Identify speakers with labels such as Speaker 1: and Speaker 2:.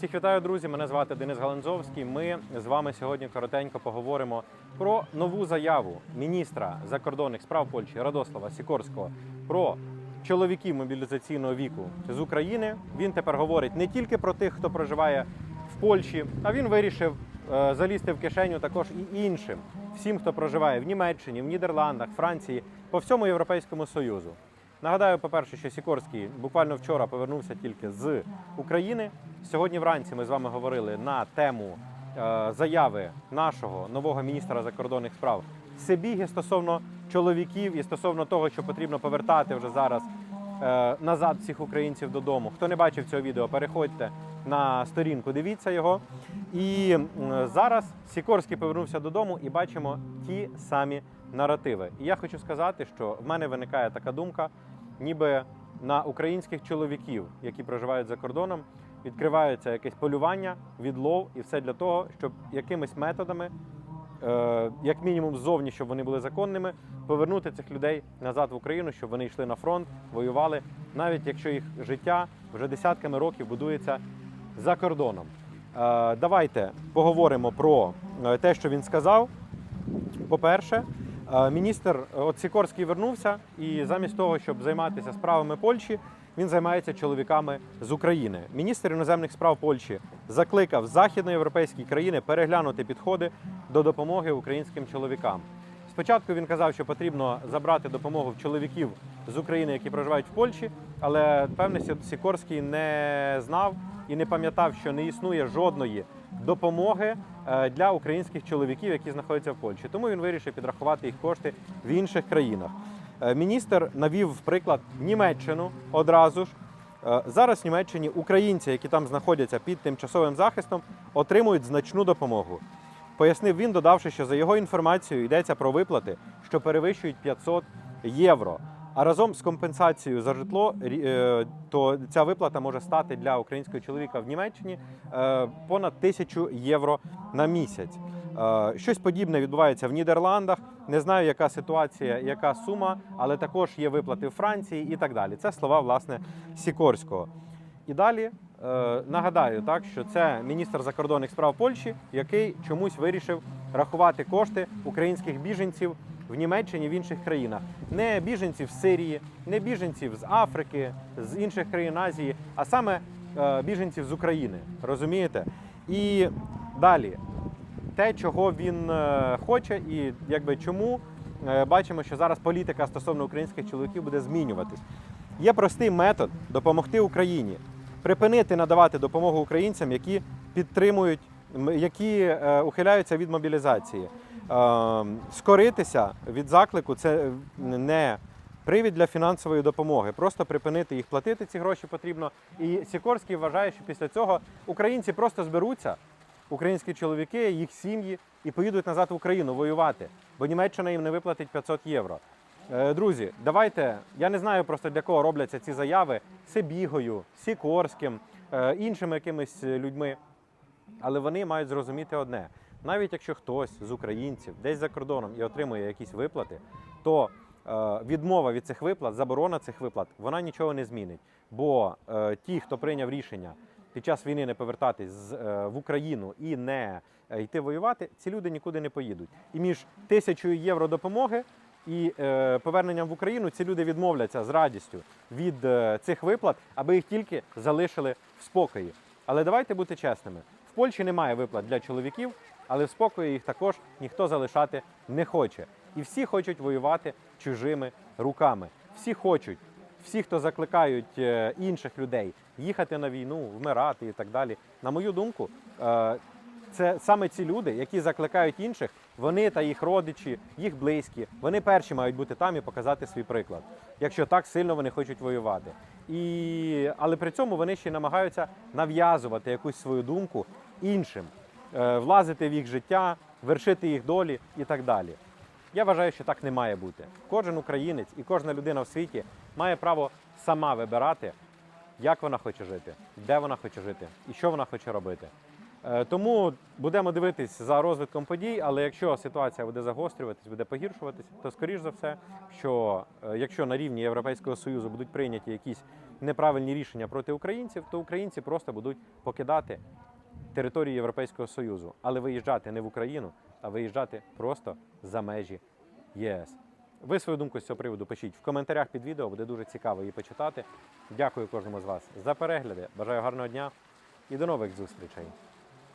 Speaker 1: Всіх вітаю, друзі! Мене звати Денис Галанзовський. Ми з вами сьогодні коротенько поговоримо про нову заяву міністра закордонних справ Польщі Радослава Сікорського про чоловіків мобілізаційного віку з України. Він тепер говорить не тільки про тих, хто проживає в Польщі, а він вирішив е, залізти в кишеню також і іншим, всім, хто проживає в Німеччині, в Нідерландах, Франції, по всьому Європейському Союзу. Нагадаю, по-перше, що Сікорський буквально вчора повернувся тільки з України. Сьогодні вранці ми з вами говорили на тему е, заяви нашого нового міністра закордонних справ Сибіги стосовно чоловіків і стосовно того, що потрібно повертати вже зараз е, назад всіх українців додому. Хто не бачив цього відео, переходьте на сторінку, дивіться його. І зараз Сікорський повернувся додому і бачимо ті самі наративи. І я хочу сказати, що в мене виникає така думка, ніби на українських чоловіків, які проживають за кордоном, відкривається якесь полювання, відлов і все для того, щоб якимись методами, е, як мінімум ззовні, щоб вони були законними, повернути цих людей назад в Україну, щоб вони йшли на фронт, воювали, навіть якщо їх життя вже десятками років будується за кордоном. Е, Давайте поговоримо про е, те, що він сказав. По-перше, е, міністр е, Сікорський вернувся, і замість того, щоб займатися справами Польщі, він займається чоловіками з України. Міністр іноземних справ Польщі закликав західноєвропейські країни переглянути підходи до допомоги українським чоловікам. Спочатку він казав, що потрібно забрати допомогу в чоловіків з України, які проживають в Польщі, але певне Сікорський не знав і не пам'ятав, що не існує жодної допомоги е, для українських чоловіків, які знаходяться в Польщі. Тому він вирішив підрахувати їх кошти в інших країнах. Е, Міністр навів приклад Німеччину одразу ж. Е, Зараз в Німеччині українці, які там знаходяться під тимчасовим захистом, отримують значну допомогу. Пояснив він, додавши, що за його інформацією йдеться про виплати, що перевищують 500 євро. А разом з компенсацією за житло, е, то ця виплата може стати для українського чоловіка в Німеччині понад 1000 євро на місяць. Е, Щось подібне відбувається в Нідерландах. Не знаю, яка ситуація, яка сума, але також є виплати в Франції і так далі. Це слова власне Сікорського. І далі е, нагадаю, так що це міністр закордонних справ Польщі, який чомусь вирішив рахувати кошти українських біженців в Німеччині в інших країнах. Не біженців з Сирії, не біженців з Африки, з інших країн Азії, а саме е, біженців з України. Розумієте? І далі те, чого він е, хоче, і якби чому е, бачимо, що зараз політика стосовно українських чоловіків буде змінюватись. Є простий метод допомогти Україні, припинити надавати допомогу українцям, які підтримують, які е, ухиляються від мобілізації. Скоритися від заклику це не привід для фінансової допомоги. Просто припинити їх платити ці гроші потрібно. І Сікорський вважає, що після цього українці просто зберуться, українські чоловіки, їх сім'ї, і поїдуть назад в Україну воювати, бо Німеччина їм не виплатить 500 євро. Е, Друзі, давайте. Я не знаю просто для кого робляться ці заяви Сибігою, Сікорським, е, іншими якимись людьми. Але вони мають зрозуміти одне: навіть якщо хтось з українців десь за кордоном і отримує якісь виплати, то е, відмова від цих виплат, заборона цих виплат, вона нічого не змінить. Бо е, ті, хто прийняв рішення під час війни не повертатись з, е, в Україну і не е, йти воювати, ці люди нікуди не поїдуть. І між тисячою євро допомоги і е, поверненням в Україну ці люди відмовляться з радістю від цих виплат, аби їх тільки залишили в спокої. Але давайте бути чесними. В Польщі немає виплат для чоловіків, але в спокої їх також ніхто залишати не хоче. І всі хочуть воювати чужими руками. Всі хочуть, всі, хто закликають е, інших людей їхати на війну, вмирати і так далі. На мою думку, е, це саме ці люди, які закликають інших, вони та їх родичі, їх близькі, вони перші мають бути там і показати свій приклад, якщо так сильно вони хочуть воювати. І... Але при цьому вони ще намагаються нав'язувати якусь свою думку іншим, е, влазити в їх життя, вершити їх долі і так далі. Я вважаю, що так не має бути. Кожен українець і кожна людина в світі має право сама вибирати, як вона хоче жити, де вона хоче жити і що вона хоче робити. Е, Тому будемо дивитись за розвитком подій, але якщо ситуація буде загострюватись, буде погіршуватись, то скоріш за все, що е, якщо на рівні Європейського Союзу будуть прийняті якісь неправильні рішення проти українців, то українці просто будуть покидати територію Європейського Союзу, але виїжджати не в Україну, а виїжджати просто за межі ЄС. Ви свою думку з цього приводу пишіть в коментарях під відео, буде дуже цікаво її почитати. Дякую кожному з вас за перегляди. Бажаю гарного дня і до нових зустрічей.